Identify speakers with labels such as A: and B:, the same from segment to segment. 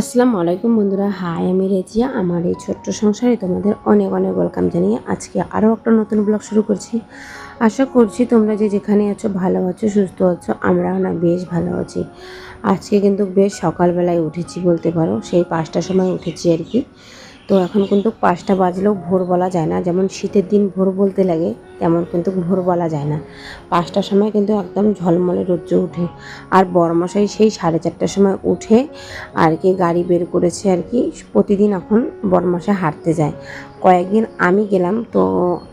A: আসসালামু আলাইকুম বন্ধুরা। হাই, আমি রেজিয়া। আমার এই ছোট্ট সংসারে তোমাদের অনেক অনেক ওয়েলকাম জানিয়ে আজকে আরও একটা নতুন ব্লগ শুরু করছি। আশা করছি তোমরা যে যেখানে আছো ভালো আছো, সুস্থ আছো, আমরাও না বেশ ভালো আছি। আজকে কিন্তু বেশ সকালবেলায় উঠেছি বলতে পারো, সেই পাঁচটার সময় উঠেছি আর কি। তো এখন কিন্তু পাঁচটা বাজলেও ভোর বলা যায় না। যেমন শীতের দিন ভোর বলতে লাগে, তেমন কিন্তু ভোর বলা যায় না। পাঁচটার সময় কিন্তু একদম ঝলমলে রৌদ্র উঠে আর বড়মশাই সেই সাড়ে চারটার সময় উঠে আর কি গাড়ি বের করেছে আর কি, প্রতিদিন এখন বড়মশাই হাঁটতে যায়। কয়েকদিন আমি গেলাম তো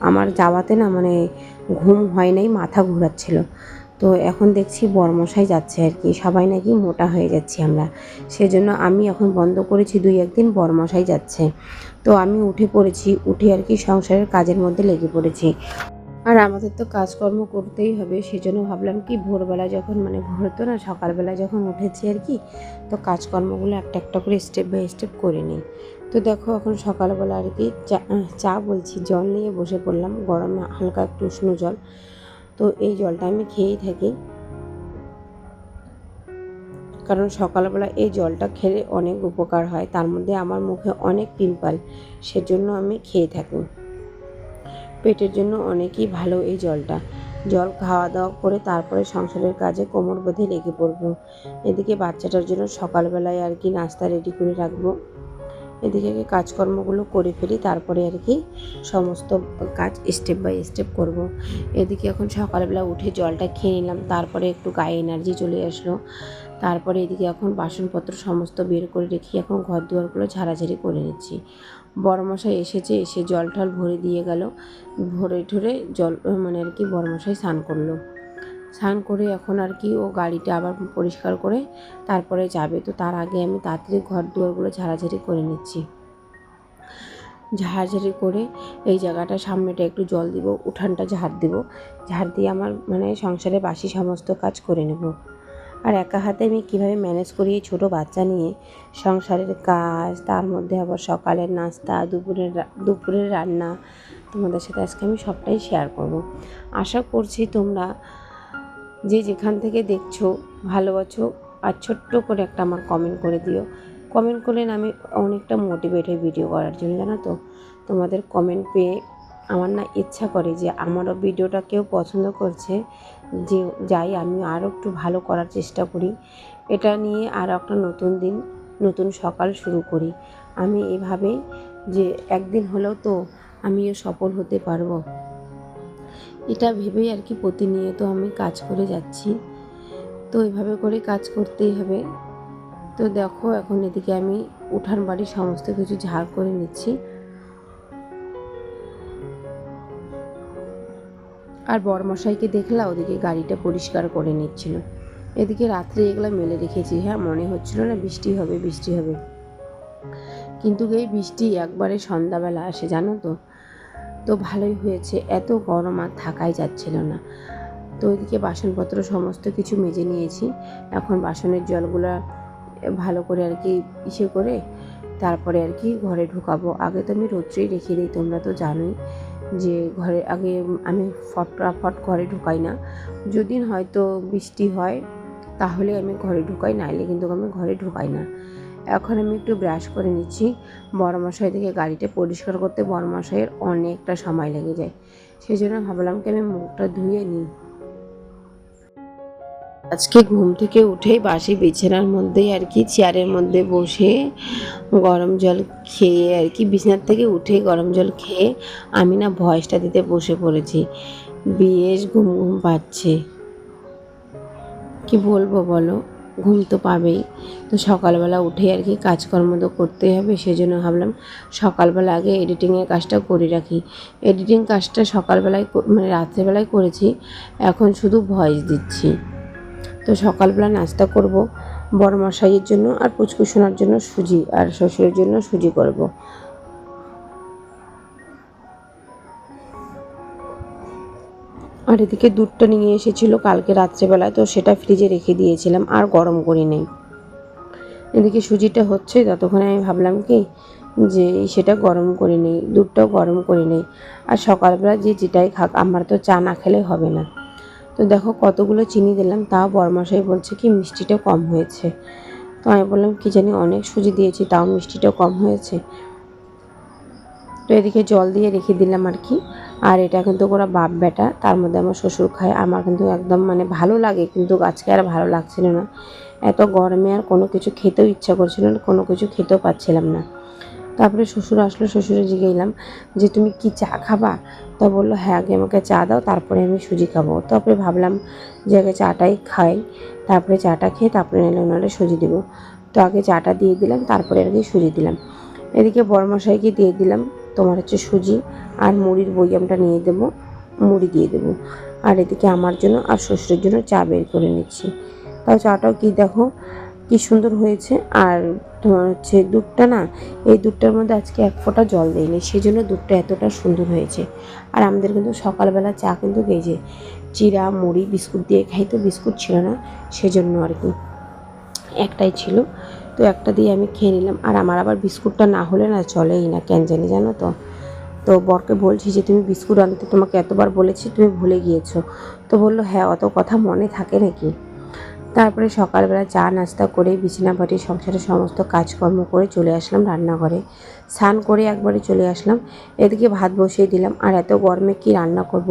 A: আমার যাওয়াতে না মানে ঘুম হয় নাই, মাথা ঘোরাচ্ছিল। তো এখন দেখছি বরমশাই যাচ্ছে আর কি। সবাই নাকি মোটা হয়ে যাচ্ছি আমরা। সেজন্য আমি এখন বন্ধ করেছি দুই একদিন, বরমশাই যাচ্ছে। তো আমি উঠে পড়েছি, উঠে আর কি সংসারের কাজের মধ্যে লেগে পড়েছি। আর আমাদের তো কাজকর্ম করতেই হবে, সেজন্য ভাবলাম কি ভোরবেলা যখন মানে ভোর তো না, সকালবেলা যখন উঠেছি আর কি, তো কাজকর্মগুলো একটা একটা করে স্টেপ বাই স্টেপ করে নিই। তো দেখো এখন সকালবেলা আর কি চা চা বলছি, জল নিয়ে বসে পড়লাম, গরমে হালকা একটু উষ্ণ জল। তো এই জলটা আমি খেয়েই থাকি। কারণ সকালবেলা এই জলটা খেলে অনেক উপকার হয়, তার মধ্যে আমার মুখে অনেক পিম্পল, সেজন্য আমি খেয়ে থাকি। পেটের জন্য অনেকই ভালো এই জলটা। জল খাওয়া দাওয়া করে তারপরে সংসারের কাজে কোমর বেঁধে লেগে পড়ব। এদিকে বাচ্চাটার জন্য সকালবেলায় আর কি নাস্তা রেডি করে রাখব। এদিকে কাজকর্মগুলো করে ফেলি, তারপরে আর কি সমস্ত কাজ স্টেপ বাই স্টেপ করব। এদিকে এখন সকালবেলা উঠে জলটা খেয়ে নিলাম, তারপরে একটু গায়ে এনার্জি চলে আসলো। তারপরে এদিকে এখন বাসনপত্র সমস্ত বের করে রেখে এখন ঘর দুয়ারগুলো ঝাড়াঝাড়ি করে নিচ্ছি। বড়মশাই এসেছে, এসে জল টল ভরে দিয়ে গেল, ভরে ঠরে জল মানে আর কি বড়মশাই স্নান করল। স্নান করে এখন আর কি ও গাড়িটা আবার পরিষ্কার করে তারপরে যাবে। তো তার আগে আমি তাড়াতাড়ি ঘর দুয়ারগুলো ঝাড়াঝাড়ি করে নিচ্ছি। ঝাড়ঝাড়ি করে এই জায়গাটা সামনেটা একটু জল দিব, উঠানটা ঝাড় দিব। ঝাড় দিয়ে আমার মানে সংসারে বাসি সমস্ত কাজ করে নেব। আর একা হাতে আমি কীভাবে ম্যানেজ করি এই ছোটো বাচ্চা নিয়ে? সংসারের কাজ, তার মধ্যে আবার সকালের নাস্তা, দুপুরের দুপুরের রান্না, তোমাদের সাথে আজকে আমি সবটাই শেয়ার করব। আশা করছি তোমরা যে যেখান থেকে দেখছ ভালো আছো আর ছোট্ট করে একটা আমার কমেন্ট করে দিও। কমেন্ট করলে আমি অনেকটা মোটিভেট হই ভিডিও করার জন্য, জানো তো? তোমাদের কমেন্ট পেয়ে আমার না ইচ্ছা করে যে আমারও ভিডিওটা কেউ পছন্দ করছে, যে যাই আমি আরও একটু ভালো করার চেষ্টা করি। এটা নিয়ে আর একটা নতুন দিন, নতুন সকাল শুরু করি। আমি এভাবে যে একদিন হলেও তো আমিও সফল হতে পারব। এটা ভেবেই আর কি প্রতিনিয়ত আমি কাজ করে যাচ্ছি। তো এভাবে করে কাজ করতেই হবে। তো দেখো, এখন এদিকে আমি উঠান বাড়ি সমস্ত কিছু ঝাড় করে নিচ্ছি। আর বরমশাইকে দেখলা ওদিকে গাড়িটা পরিষ্কার করে নিচ্ছিল। এদিকে রাত্রে এগুলো মেলে রেখেছি। হ্যাঁ মনে হচ্ছিল না বৃষ্টি হবে বৃষ্টি হবে। কিন্তু এই বৃষ্টি একবারে সন্ধ্যাবেলা আসে, জানো তো? তো ভালোই হয়েছে। এত গরম আর থাকাই যাচ্ছিল না। তো ওইদিকে বাসনপত্র সমস্ত কিছু মেজে নিয়েছি। এখন বাসনের জলগুলো ভালো করে আর কি ইসে করে তারপরে আর কি ঘরে ঢুকাবো। আগে তো আমি রোদ্রেই রেখে দিই, তোমরা তো জানোই যে ঘরে আগে আমি ফটাফট ঘরে ঢুকাই না। যদি হয়তো বৃষ্টি হয় তাহলে আমি ঘরে ঢুকাই, নাইলে কিন্তু আমি ঘরে ঢুকাই না। এখন আমি একটু ব্রাশ করে নিচ্ছি। বড়মশাই থেকে গাড়িটা পরিষ্কার করতে বড়মশাইয়ের অনেকটা সময় লেগে যায়। সেই জন্য ভাবলাম কি আমি মুখটা ধুয়ে নিই। আজকে ঘুম থেকে উঠেই বাসি বিছানার মধ্যেই আর কি চেয়ারের মধ্যে বসে গরম জল খেয়ে আর কি বিছানার থেকে উঠে গরম জল খেয়ে আমি না ভয়েসটা দিতে বসে পড়েছি। বেশ ঘুম ঘুম পাচ্ছে। কি বলব বলো? ঘুম তো পাবেই। তো সকালবেলা উঠে আর কি কাজকর্ম তো করতেই হবে, সেজন্য ভাবলাম সকালবেলা আগে এডিটিংয়ের কাজটা করে রাখি। এডিটিং কাজটা সকালবেলায় মানে রাত্রেবেলায় করেছি, এখন শুধু ভয়েস দিচ্ছি। তো সকালবেলা নাস্তা করব বড় মশাইয়ের জন্য আর পুচকুসোনার জন্য সুজি আর শ্বশুরের জন্য সুজি করব। আর এদিকে দুধটা নিয়ে এসেছিল কালকে রাত্রেবেলায়, তো সেটা ফ্রিজে রেখে দিয়েছিলাম, আর গরম করি নেই। এদিকে সুজিটা হচ্ছে, ততক্ষণে আমি ভাবলাম কি, যে সেটা গরম করে নেই, দুধটাও গরম করে নেই। আর সকালবেলা যে যেটাই খাক, আমার তো চা না খেলে হবে না। তো দেখো কতগুলো চিনি দিলাম, তাও বরমশাই বলছে কি, মিষ্টিটা কম হয়েছে। তো আমি বললাম, কি জানি অনেক সুজি দিয়েছি, তাও মিষ্টিটা কম হয়েছে। তো এদিকে জল দিয়ে রেখে দিলাম আর কি। আর এটা কিন্তু ওরা বাপ বেটা, তার মধ্যে আমার শ্বশুর খায়। আমার কিন্তু একদম মানে ভালো লাগে, কিন্তু আজকে আর ভালো লাগছিল না। এত গরমে আর কোনো কিছু খেতেও ইচ্ছা করছিল না, কোনো কিছু খেতেও পাচ্ছিলাম না। তারপরে শ্বশুর আসলো, শ্বশুরে জিগাইলাম যে, তুমি কি চা খাবা? তো বলল হ্যাঁ আগে আমাকে চা দাও, তারপরে আমি সুজি খাব। তারপরে ভাবলাম যে, আগে চাটাই খাই, তারপরে চাটা খেয়ে তারপরে নাহলে ওনারে সুজি দেবো। তো আগে চাটা দিয়ে দিলাম, তারপরে আর কি সুজি দিলাম। এদিকে বড়মশাইকে দিয়ে দিলাম। তোমার হচ্ছে সুজি আর মুড়ির বইয়ামটা নিয়ে দেবো, মুড়ি দিয়ে দেবো। আর এদিকে আমার জন্য আর শ্বশুরের জন্য চা বের করে নিচ্ছি। তাও চাটাও কি দেখো, কি সুন্দর হয়েছে। আর তোমার হচ্ছে দুধটা না, এই দুধটার মধ্যে আজকে এক ফোঁটা জল দেয়নি সেই জন্য দুধটা এতটা সুন্দর হয়েছে। আর আমাদের কিন্তু সকালবেলা চা কিন্তু যে, চিরা, মুড়ি, বিস্কুট দিয়ে খাই তো বিস্কুট ছিল না, সেজন্য আর কি। একটাই ছিল। তো একটা দিয়ে আমি খেয়ে নিলাম। আর আমার আবার বিস্কুটটা না হলে না চলেই না, কেন জানি জানো তো? তো বরকে বলছি যে, তুমি বিস্কুট আনতে, তোমাকে এতবার বলেছি, তুমি ভুলে গিয়েছো। তো বলল হ্যাঁ অত কথা মনে থাকে নাকি? তারপরে সকালবেলা চা নাস্তা করে বিছানা বাটি, সংসারের সমস্ত কাজকর্ম করে চলে আসলাম রান্নাঘরে। স্নান করে একবারে চলে আসলাম। এদিকে ভাত বসিয়ে দিলাম। আর এত গরমে কি রান্না করব?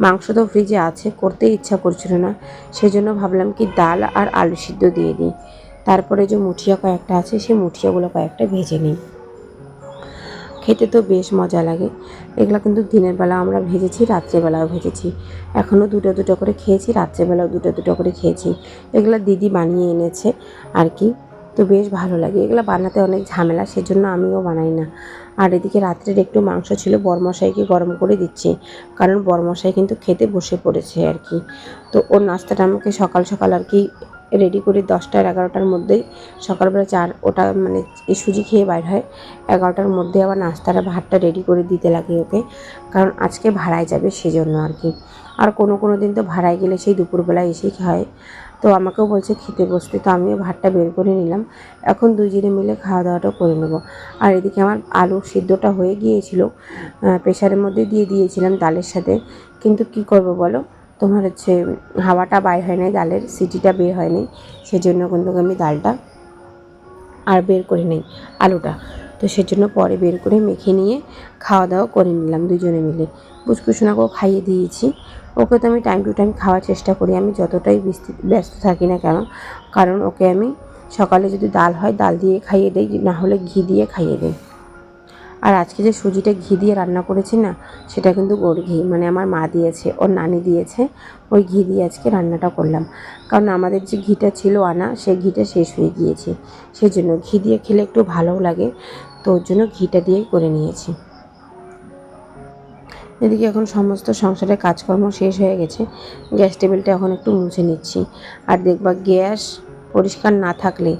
A: মাংস তো ফ্রিজে আছে করতে ইচ্ছা করছিল না। সেজন্য ভাবলাম কি ডাল আর আলু সিদ্ধ দিয়ে দিই। তারপরে যে মুঠিয়া কয়েকটা আছে, সেই মুঠিয়াগুলো কয়েকটা ভেজে নিই। খেতে তো বেশ মজা লাগে। এগুলো কিন্তু দিনের বেলা আমরা ভেজেছি রাত্রেবেলাও ভেজেছি। এখনও দুটো দুটো করে খেয়েছি রাত্রেবেলাও দুটো দুটো করে খেয়েছি। এগুলো দিদি বানিয়ে এনেছে আর কি, তো বেশ ভালো লাগে। এগুলো বানাতে অনেক ঝামেলা, সেজন্য আমিও বানাই না। আর এদিকে রাত্রের একটু মাংস ছিল, বরমশাইকে গরম করে দিচ্ছি, কারণ বরমশাই কিন্তু খেতে বসে পড়েছে আর কি। তো ওর নাস্তাটা আমাকে সকাল সকাল আর কি রেডি করি দশটার, এগারোটার মধ্যেই সকালবেলা চার, ওটা মানে সুজি খেয়ে বাইর হয়। এগারোটার মধ্যে আবার নাস্তাটা ভাতটা রেডি করে দিতে লাগে ওকে। কারণ আজকে ভাড়ায় যাবে সেজন্য আর কি। আর কোনো কোনো দিন তো ভাড়ায় গেলে সেই দুপুরবেলায় এসেই খায়। তো আমাকেও বলছে খেতে বসতে, তো আমিও ভাতটা বের করে নিলাম। এখন দুইজনে মিলে খাওয়া দাওয়াটা করে নেব। আর এদিকে আমার আলু সিদ্ধটা হয়ে গিয়েছিল। প্রেশারের মধ্যে দিয়ে দিয়েছিলাম ডালের সাথে। কিন্তু কি করব বলো? তোমার হচ্ছে হাওয়াটা বাইর হয় নাই, ডালের সিটিটা বের হয়নি সেজন্য কিন্তু আমি ডালটা আর বের করে নেই, আলুটা। তো সেজন্য পরে বের করে মেখে নিয়ে খাওয়া দাওয়া করে নিলাম দুজনে মিলে। পুষ্কুসোনাকেও খাইয়ে দিয়েছি। ওকে তো আমি টাইম টু টাইম খাওয়ার চেষ্টা করি, আমি যতটাই ব্যস্ত থাকি না কেন, কারণ ওকে আমি সকালে যদি ডাল হয়, ডাল দিয়ে খাইয়ে দিই, না হলে ঘি দিয়ে খাইয়ে দিই। আর আজকে যে সুজিটা ঘি দিয়ে রান্না করেছি না, সেটা কিন্তু গোড় ঘি মানে আমার মা দিয়েছে, ওর নানি দিয়েছে, ওই ঘি দিয়ে আজকে রান্নাটা করলাম। কারণ আমাদের যে ঘিটা ছিল আনা, সেই ঘিটা শেষ হয়ে গিয়েছে। সেই জন্য ঘি দিয়ে খেলে একটু ভালোও লাগে, তো ওর জন্য ঘিটা দিয়েই করে নিয়েছি। এদিকে এখন সমস্ত সংসারের কাজকর্ম শেষ হয়ে গেছে, গ্যাস টেবিলটা এখন একটু মুছে নিচ্ছি। আর দেখবা গ্যাস পরিষ্কার না থাকলে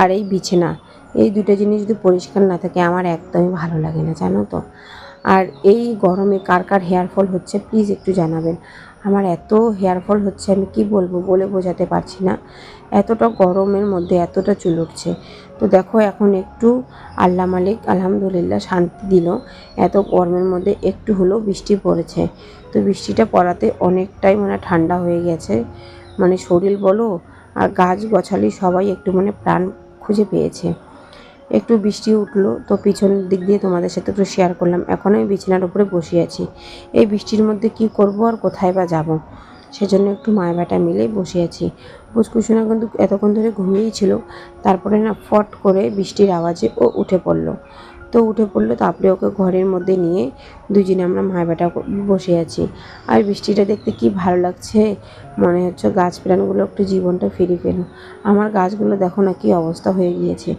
A: আর এই বিছানা এই দুটো জিনিস যদি পরিষ্কার না থাকে, আমার একদমই ভালো লাগে না, জানো তো। আর এই গরমে কার কার হেয়ার ফল হচ্ছে প্লিজ একটু জানাবেন। আমার এত হেয়ার ফল হচ্ছে, আমি কি বলব বলে বোঝাতে পারছি না। এতটা গরমের মধ্যে এতটা চুল উঠছে তো দেখো, এখন একটু আল্লাহ মালিক আলহামদুলিল্লাহ শান্তি দিল। এত গরমের মধ্যে একটু হলেও বৃষ্টি পড়েছে। তো বৃষ্টিটা পড়াতে অনেকটাই মানে ঠান্ডা হয়ে গেছে। মানে শরীর বলো আর গাছ গছালি সবাই একটু মানে প্রাণ খুঁজে পেয়েছে। একটু বৃষ্টি উঠল, তো পিছন দিক দিয়ে তোমাদের সাথে একটু শেয়ার করলাম। এখন আমি বিছানার উপরে বসে আছি। এই বৃষ্টির মধ্যে কি করব আর কোথায় বা যাব? সেজন্য একটু মায় বেটা মিলেই বসে আছি। পুষ্কুসোনা কিন্তু এতক্ষণ ধরে ঘুমিয়েই ছিল, তারপরে না ফট করে বৃষ্টির আওয়াজে ও উঠে পড়ল। তো উঠে পড়ল, তারপরে ওকে ঘরের মধ্যে নিয়ে দুজনে আমরা মা বেটা বসে আছি। আর বৃষ্টিটা দেখতে কি ভালো লাগছে, মনে হচ্ছে গাছ প্রাণগুলো একটু জীবনটা ফিরে পেল। আমার গাছগুলো দেখো না কি অবস্থা হয়ে গিয়েছে,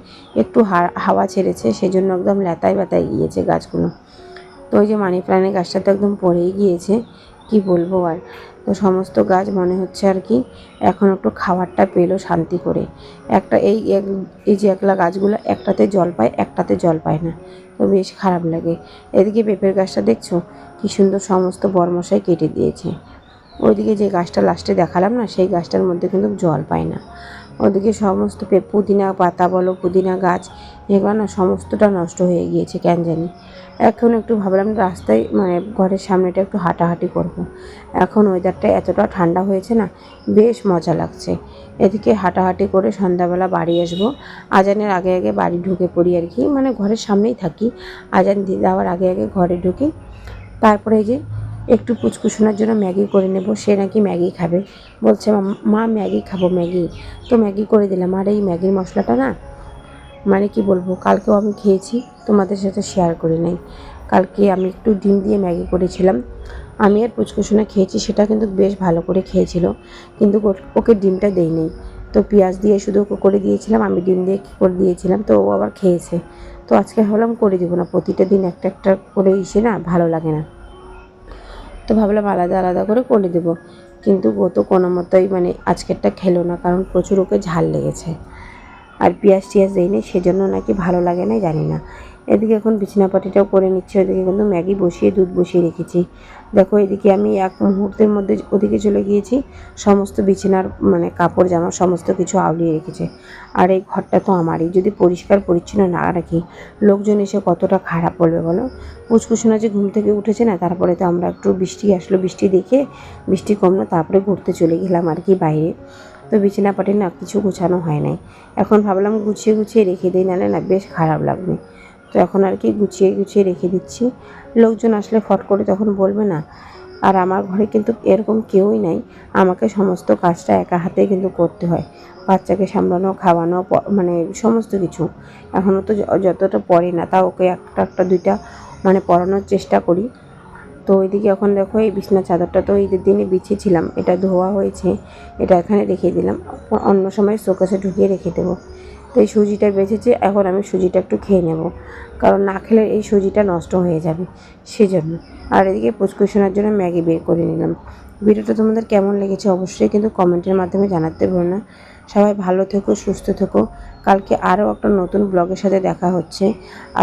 A: একটু হাওয়া ছেড়েছে, সেজন্য একদম লেতায় ব্যথায় গিয়েছে গাছগুলো। তো ওই যে মানি প্ল্যানের গাছটা তো একদম পড়েই গিয়েছে, কি বলব আর। তো সমস্ত গাছ মনে হচ্ছে আর কি এখন একটু খাবারটা পেল শান্তি করে। একটা এই এই যে একলা গাছগুলো একটাতে জল পায়, একটাতে জল পায় না। তো বেশ খারাপ লাগে। এদিকে পেঁপের গাছটা দেখছ? কী সুন্দর সমস্ত বরমশাই কেটে দিয়েছে। ওইদিকে যে গাছটা লাস্টে দেখালাম না, সেই গাছটার মধ্যে কিন্তু জল পায় না। ওদিকে সমস্ত পুদিনা পাতা বলো, পুদিনা গাছ এগুলো না সমস্তটা নষ্ট হয়ে গিয়েছে কেন জানি। এখন একটু ভাবলাম রাস্তায় মানে ঘরের সামনেটা একটু হাঁটাহাঁটি করব। এখন ওয়েদারটা এতটা ঠান্ডা হয়েছে না, বেশ মজা লাগছে। এদিকে হাঁটাহাঁটি করে সন্ধ্যাবেলা বাড়ি আসব। আজানের আগে আগে বাড়ি ঢুকে পড়ি আর কি মানে ঘরের সামনেই থাকি। আজান দেওয়ার আগে আগে ঘরে ঢুকি। তারপরে এই যে একটু পুচকুশোনার জন্য ম্যাগি করে নেব, সে নাকি ম্যাগি খাবে। বলছে, "মা- ম্যাগি খাব, ম্যাগি। তো ম্যাগি করে দিলাম। আর এই ম্যাগির মশলাটা না মানে কি বলব, কালকেও আমি খেয়েছি, তোমাদের সাথে শেয়ার করে নাই। কালকে আমি একটু ডিম দিয়ে ম্যাগি করেছিলাম। আমি আর পুচকুসোনা খেয়েছি, সেটা কিন্তু বেশ ভালো করে খেয়েছিল। কিন্তু ওকে ডিমটা দেইনি। তো পেঁয়াজ দিয়ে শুধু করে দিয়েছিলাম, আমি ডিম দিয়ে কী করে দিয়েছিলাম, তো ও আবার খেয়েছে। তো আজকে ভাবলাম করে দিব না, প্রতিটা দিন একটা একটা করে ইসে না ভালো লাগে না। তো ভাবলাম আলাদা আলাদা করে করে দেবো। কিন্তু ও তো কোনো মতোই মানে আজকেরটা খেলো না, কারণ প্রচুর ওকে ঝাল লেগেছে। আর পেঁয়াজ টিয়াজ দেয়নি সেজন্য নাকি ভালো লাগে না জানি না। এদিকে এখন বিছানাপাটিটাও করে নিচ্ছে, ওদিকে কিন্তু ম্যাগি বসিয়ে, দুধ বসিয়ে রেখেছি। দেখো, এদিকে আমি এক মুহূর্তের মধ্যে ওদিকে চলে গিয়েছি, সমস্ত বিছানার মানে কাপড়, জামা সমস্ত কিছু আউলিয়ে রেখেছে। আর এই ঘরটা তো আমারই, যদি পরিষ্কার, পরিচ্ছন্ন না রাখি, লোকজন এসে কতটা খারাপ বলবে বলো? পুচকুসোনা যে ঘুম থেকে উঠেছে না, তারপরে তো আমরা একটু বৃষ্টি আসলো, বৃষ্টি দেখে বৃষ্টি কমলো, তারপরে ঘুরতে চলে গেলাম আর কি বাইরে। তো বিছানা পাটি না কিছু গুছানো হয় নাই। এখন ভাবলাম গুছিয়ে গুছিয়ে রেখে দিই, নাহলে না বেশ খারাপ লাগবে। তো এখন আর কি গুছিয়ে গুছিয়ে রেখে দিচ্ছি। লোকজন আসলে ফট করে তখন বলবে না, আর আমার ঘরে কিন্তু এরকম কেউই নাই। আমাকে সমস্ত কাজটা একা হাতে কিন্তু করতে হয়। বাচ্চাকে সামলানো, খাওয়ানো মানে সমস্ত কিছু। এখনও তো যতটা পড়ে না তা ওকে একটা একটা, দুইটা মানে পড়ানোর চেষ্টা করি। তো ওইদিকে এখন দেখো এই বিছনা চাদরটা তো ঈদের দিনে বিছিয়েছিলাম। এটা ধোয়া হয়েছে। এটা এখানে রেখে দিলাম। অন্য সময় শোকেসে ঢুকিয়ে রেখে দেবো। তো এই সুজিটা বেঁচেছে, এখন আমি সুজিটা একটু খেয়ে নেব। কারণ না খেলে এই সুজিটা নষ্ট হয়ে যাবে, সেজন্য। আর এদিকে পুচকুশোনার জন্য ম্যাগি বের করে নিলাম। ভিডিওটা তোমাদের কেমন লেগেছে অবশ্যই কিন্তু কমেন্টের মাধ্যমে জানাতে ভুলো না। সবাই ভালো থেকো, সুস্থ থেকো। কালকে আরও একটা নতুন ব্লগের সাথে দেখা হচ্ছে।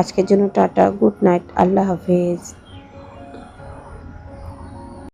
A: আজকের জন্য টাটা, গুড নাইট, আল্লাহ হাফেজ।